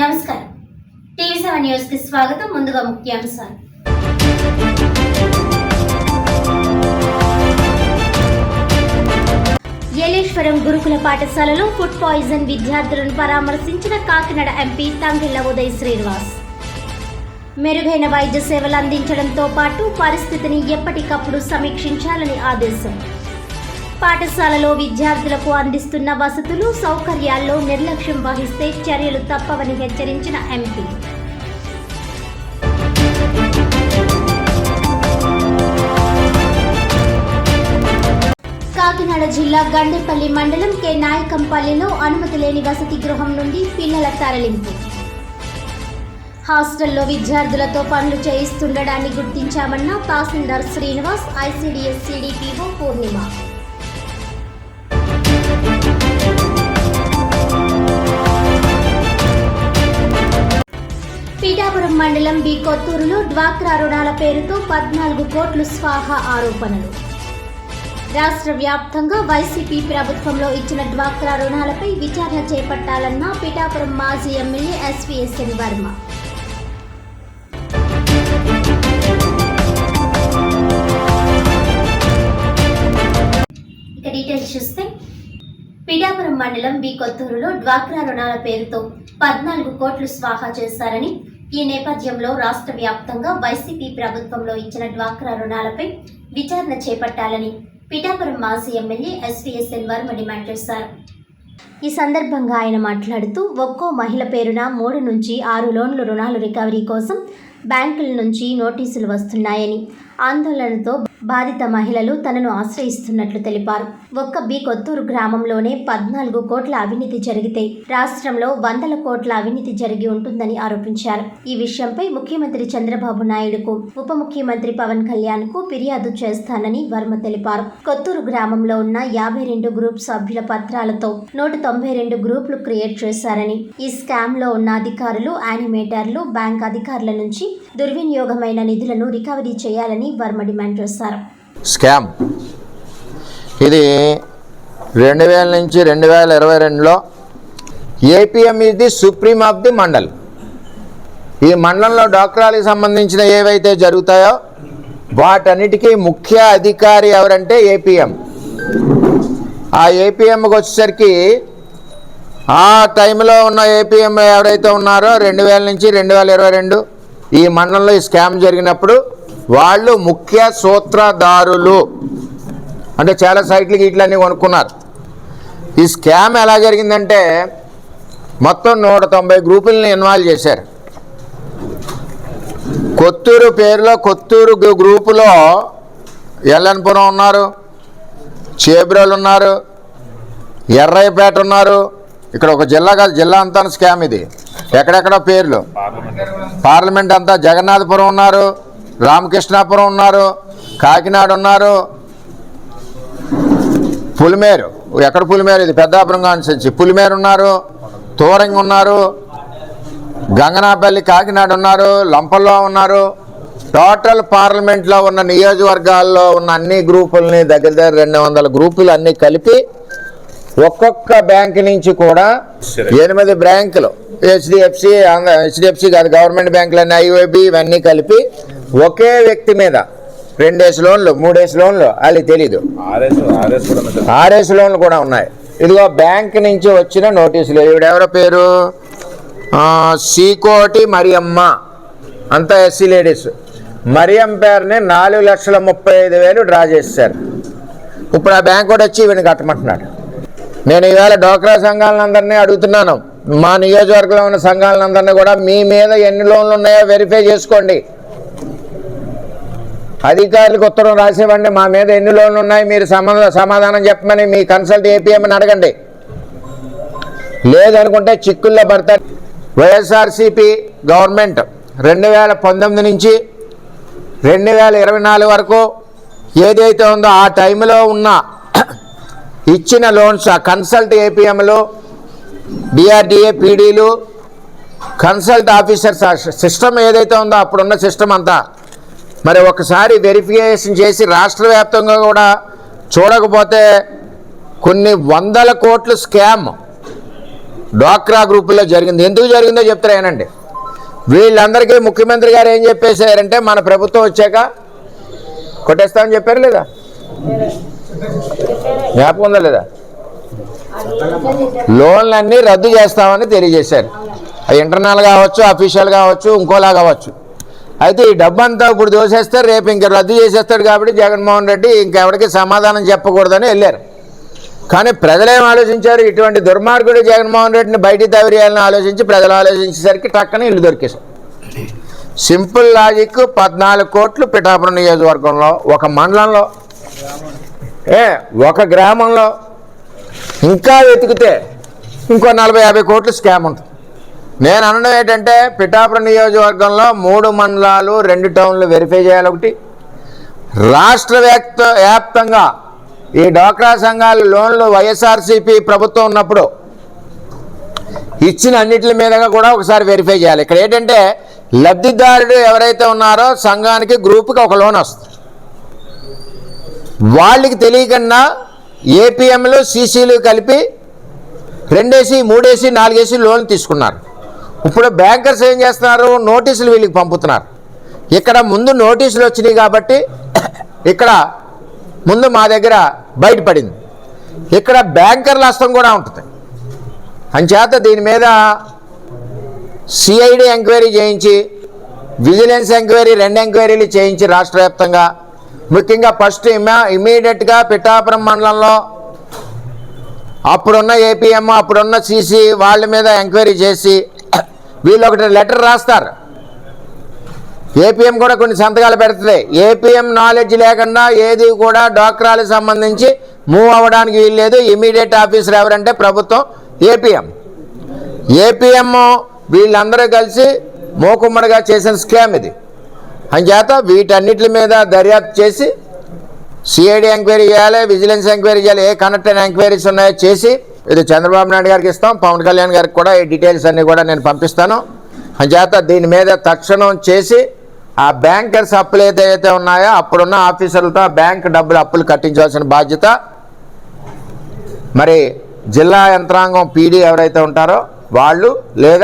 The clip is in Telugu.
నమస్కారం. టీవీ సెవెన్ న్యూస్కి స్వాగతం. ముందుగా ముఖ్యాంశాలు. ఏలేశ్వరం గురుకుల పాఠశాలలో ఫుడ్ పాయిజన్ విద్యార్థులను పరామర్శించిన కాకినాడ ఎంపీ తంగిళ్ళ ఉదయ్ శ్రీనివాస్. మెరుగైన వైద్య సేవలు అందించడంతో పాటు పరిస్థితిని ఎప్పటికప్పుడు సమీక్షించాలని ఆదేశం. పాఠశాలలో విద్యార్థులకు అందిస్తున్న వసతులు సౌకర్యాల్లో నిర్లక్ష్యం వహిస్తే చర్యలు తప్పవని హెచ్చరించిన ఎంపీ. కాకినాడ జిల్లా గండేపల్లి మండలం కె. నాయకంపల్లిలో అనుమతి లేని వసతి గృహం నుండి పిల్లల తరలింపు. హాస్టల్లో విద్యార్థులతో పనులు చేయిస్తుండడాన్ని గుర్తించామన్న తహసీల్దార్ శ్రీనివాస్ ఐసీడీఎస్ సిడిపిఓ పూర్ణిమ పీఠాపురం మండలం బి కొత్తూరులో డ్వాక్రా రుణాల పేరుతో పద్నాలుగు కోట్లు స్వాహ ఆరోపణలు. రాష్ట్ర వ్యాప్తంగా వైసీపీ ప్రభుత్వంలో ఇచ్చిన డ్వాక్రా రుణాలపై విచారణ చేపట్టాలన్న పిఠాపురం మాజీ ఎమ్మెల్యే ఎస్వీఎస్ఎన్ వర్మ ఇక డీటెయిల్స్ చూస్తే పిఠాపురం మండలం బి కొత్తూరులో డ్వాక్రా రుణాల పేరుతో పద్నాలుగు కోట్లు స్వాహా చేశారని ఈ నేపథ్యంలో రాష్ట్ర వ్యాప్తంగా వైసీపీ ప్రభుత్వంలో ఇచ్చిన డ్వాక్రా రుణాలపై విచారణ చేపట్టాలని పిఠాపురం మాజీ ఎమ్మెల్యే ఎస్వీఎస్ఎన్ వర్మ డిమాండ్ చేశారు. ఈ సందర్భంగా ఆయన మాట్లాడుతూ ఒక్కో మహిళ పేరున మూడు నుంచి ఆరు లోన్లు రుణాలు రికవరీ కోసం బ్యాంకుల నుంచి నోటీసులు వస్తున్నాయని ఆందోళనతో బాధిత మహిళలు తనను ఆశ్రయిస్తున్నట్లు తెలిపారు. ఒక్క బి కొత్తూరు గ్రామంలోనే పద్నాలుగు కోట్ల అవినీతి జరిగితే రాష్ట్రంలో వందల కోట్ల అవినీతి జరిగి ఉంటుందని ఆరోపించారు. ఈ విషయంపై ముఖ్యమంత్రి చంద్రబాబు నాయుడుకు ఉప ముఖ్యమంత్రి పవన్ కళ్యాణ్కు ఫిర్యాదు చేస్తానని వర్మ తెలిపారు. కొత్తూరు గ్రామంలో ఉన్న యాభై రెండు గ్రూప్ సభ్యుల పత్రాలతో నూట తొంభై రెండు గ్రూపులు క్రియేట్ చేశారని ఈ స్కామ్లో ఉన్న అధికారులు యానిమేటర్లు బ్యాంక్ అధికారుల నుంచి దుర్వినియోగమైన నిధులను రికవరీ చేయాలని వర్మ డిమాండ్ చేశారు. స్కామ్. ఇది రెండు వేల నుంచి రెండు వేల ఇరవై రెండులో APM is the supreme of the mandal ఈ మండలంలో డాక్టరాలకు సంబంధించిన ఏవైతే జరుగుతాయో వాటన్నిటికీ ముఖ్య అధికారి ఎవరంటే ఏపీఎం ఆ ఏపీఎంకి వచ్చేసరికి ఆ టైంలో ఉన్న ఏపీఎం ఎవరైతే ఉన్నారో రెండు వేల నుంచి రెండు వేల ఇరవై రెండు ఈ మండలంలో ఈ స్కామ్ జరిగినప్పుడు వాళ్ళు ముఖ్య సూత్రధారులు. అంటే చాలా సైట్లకి ఇట్లన్నీ కొనుక్కున్నారు. ఈ స్కామ్ ఎలా జరిగిందంటే మొత్తం నూట తొంభై గ్రూపుల్ని ఇన్వాల్వ్ చేశారు. కొత్తూరు పేరులో కొత్తూరు గ్రూ- గ్రూపులో ఎల్లన్పురం ఉన్నారు చేబ్రోలు ఉన్నారు ఎర్రయ్యపేట ఉన్నారు. ఇక్కడ ఒక జిల్లా కాదు జిల్లా అంతా స్కామ్ ఇది. ఎక్కడెక్కడ పేర్లు. పార్లమెంట్ అంతా జగన్నాథపురం ఉన్నారు. రామకృష్ణాపురం ఉన్నారు కాకినాడ ఉన్నారు. పులిమేరు ఎక్కడ పులిమేరు? ఇది పెద్దాపురం కాన్స్టిట్యున్సీ పులిమేరు ఉన్నారు తోరంగి ఉన్నారు గంగనాపల్లి కాకినాడ ఉన్నారు లంపల్లో ఉన్నారు. టోటల్ పార్లమెంట్లో ఉన్న నియోజకవర్గాల్లో ఉన్న అన్ని గ్రూపుల్ని దగ్గర దగ్గర రెండు వందల గ్రూపులు అన్నీ కలిపి ఒక్కొక్క బ్యాంక్ నుంచి కూడా ఎనిమిది బ్యాంకులు హెచ్డిఎఫ్సి హెచ్డిఎఫ్సి కాదు గవర్నమెంట్ బ్యాంకులు అన్ని ఐఓబి ఇవన్నీ కలిపి ఒకే వ్యక్తి మీద. రెండేసి లోన్లు మూడేసి లోన్లు వాళ్ళకి తెలీదు. ఆర్ఎస్ లోన్లు కూడా ఉన్నాయి. ఇదిగో బ్యాంక్ నుంచి వచ్చిన నోటీసులు. ఈవిడెవరో పేరు? సీకోటి మరియమ్మ. అంతా ఎస్సీ లేడీస్. మరియం పేరుని నాలుగు లక్షల ముప్పై ఐదు వేలు డ్రా చేశారు. ఇప్పుడు ఆ బ్యాంక్ కూడా వచ్చి ఈవిని కట్టమంటున్నాడు. నేను ఈవేళ డోక్రా సంఘాలందరినీ అడుగుతున్నాను. మా నియోజకవర్గంలో ఉన్న సంఘాలందరినీ కూడా మీ మీద ఎన్ని లోన్లు ఉన్నాయో వెరిఫై చేసుకోండి. అధికారులకు ఉత్తరం రాసివ్వండి. మా మీద ఎన్ని లోన్లు ఉన్నాయి మీరు సమాధానం సమాధానం చెప్పమని మీ కన్సల్ట్ ఏపీఎంని అడగండి. లేదనుకుంటే చిక్కుల్లో పడతారు వైఎస్ఆర్సిపి గవర్నమెంట్ రెండు వేల పంతొమ్మిది నుంచి రెండు వేల ఇరవై నాలుగు వరకు ఏదైతే ఉందో ఆ టైంలో ఉన్న ఇచ్చిన లోన్స్ ఆ కన్సల్ట్ ఏపీఎంలు డిఆర్డిఏ పీడీలు కన్సల్ట్ ఆఫీసర్స్ సిస్టమ్ ఏదైతే ఉందో అప్పుడున్న సిస్టమ్ అంతా మరి ఒకసారి వెరిఫికేషన్ చేసి రాష్ట్ర వ్యాప్తంగా కూడా చూడకపోతే కొన్ని వందల కోట్లు స్కామ్ డ్వాక్రా గ్రూపుల్లో జరిగింది. ఎందుకు జరిగిందో చెప్తారేనండి వీళ్ళందరికీ ముఖ్యమంత్రి గారు ఏం చెప్పేశారంటే మన ప్రభుత్వం వచ్చాక కొట్టేస్తామని చెప్పారు లేదా? జ్ఞాపకం ఉందా లేదా? లోన్లన్నీ రద్దు చేస్తామని తెలియజేశారు. ఇంటర్నల్ కావచ్చు అఫీషియల్ కావచ్చు ఇంకోలా కావచ్చు. అయితే ఈ డబ్బంతా ఇప్పుడు దోసేస్తారు రేపు ఇంక రద్దు చేసేస్తాడు కాబట్టి జగన్మోహన్ రెడ్డి ఇంకెవరికి సమాధానం చెప్పకూడదని వెళ్ళారు. కానీ ప్రజలేం ఆలోచించారు? ఇటువంటి దుర్మార్గుడు జగన్మోహన్ రెడ్డిని బయటికి తవరేయాలని ఆలోచించి ప్రజలు ఆలోచించేసరికి టక్కన ఇల్లు దొరికేశారు. సింపుల్ లాజిక్ పద్నాలుగు కోట్లు పిఠాపురం నియోజకవర్గంలో ఒక మండలంలో ఏ ఒక గ్రామంలో ఇంకా వెతికితే ఇంకో నలభై యాభై కోట్లు స్కామ్ ఉంటుంది. నేను అనడం ఏంటంటే పిఠాపురం నియోజకవర్గంలో మూడు మండలాలు రెండు టౌన్లు వెరిఫై చేయాలి ఒకటి. రాష్ట్ర వ్యాప్త వ్యాప్తంగా ఈ డ్వాక్రా సంఘాలు లోన్లు వైఎస్ఆర్సీపీ ప్రభుత్వం ఉన్నప్పుడు ఇచ్చిన అన్నిటి మీదగా కూడా ఒకసారి వెరిఫై చేయాలి. ఇక్కడ ఏంటంటే లబ్ధిదారుడు ఎవరైతే ఉన్నారో సంఘానికి గ్రూప్కి ఒక లోన్ వస్తుంది. వాళ్ళకి తెలియకుండా ఏపీఎంలు సీసీలు కలిపి రెండేసి మూడేసి నాలుగేసి లోన్ తీసుకున్నారు. ఇప్పుడు బ్యాంకర్స్ ఏం చేస్తున్నారు? నోటీసులు వీళ్ళకి పంపుతున్నారు. ఇక్కడ ముందు నోటీసులు వచ్చినాయి కాబట్టి ఇక్కడ ముందు మా దగ్గర బయటపడింది. ఇక్కడ బ్యాంకర్ల హస్తం కూడా ఉంటుంది. అంచేత దీని మీద సిఐడి ఎంక్వైరీ చేయించి విజిలెన్స్ ఎంక్వైరీ రెండు ఎంక్వైరీలు చేయించి రాష్ట్ర వ్యాప్తంగా. ముఖ్యంగా ఫస్ట్ ఇమా ఇమీడియట్గా పిఠాపురం మండలంలో అప్పుడున్న ఏపీఎం అప్పుడున్న సీసీ వాళ్ళ మీద ఎంక్వైరీ చేసి వీళ్ళు ఒకటి లెటర్ రాస్తారు. ఏపీఎం కూడా కొన్ని సంతకాలు పెడుతుంది ఏపీఎం నాలెడ్జ్ లేకుండా ఏది కూడా డాక్రాలకు సంబంధించి మూవ్ అవ్వడానికి వీల్లేదు. ఇమీడియట్ ఆఫీసర్ ఎవరంటే ప్రభుత్వం ఏపీఎం. ఏపీఎం వీళ్ళందరూ కలిసి మోకుమ్మడిగా చేసిన స్కామ్ ఇది. అంచేత వీటన్నిటి మీద దర్యాప్తు చేసి సిఐడి ఎంక్వైరీ చేయాలి విజిలెన్స్ ఎంక్వైరీ చేయాలి ఏ కనెక్టెడ్ ఎంక్వైరీస్ ఉన్నాయో చేసి ఇది చంద్రబాబు నాయుడు గారికి ఇస్తాం పవన్ కళ్యాణ్ గారికి కూడా ఈ డీటెయిల్స్ అన్నీ కూడా నేను పంపిస్తాను. అంచేత దీని మీద తక్షణం చేసి ఆ బ్యాంకర్స్ అప్పులు ఏదైతే ఉన్నాయో అప్పుడున్న ఆఫీసర్లతో బ్యాంక్ డబ్బులు అప్పులు కట్టించవలసిన బాధ్యత. మరి జిల్లా యంత్రాంగం పీడీ ఎవరైతే ఉంటారో వాళ్ళు లేదా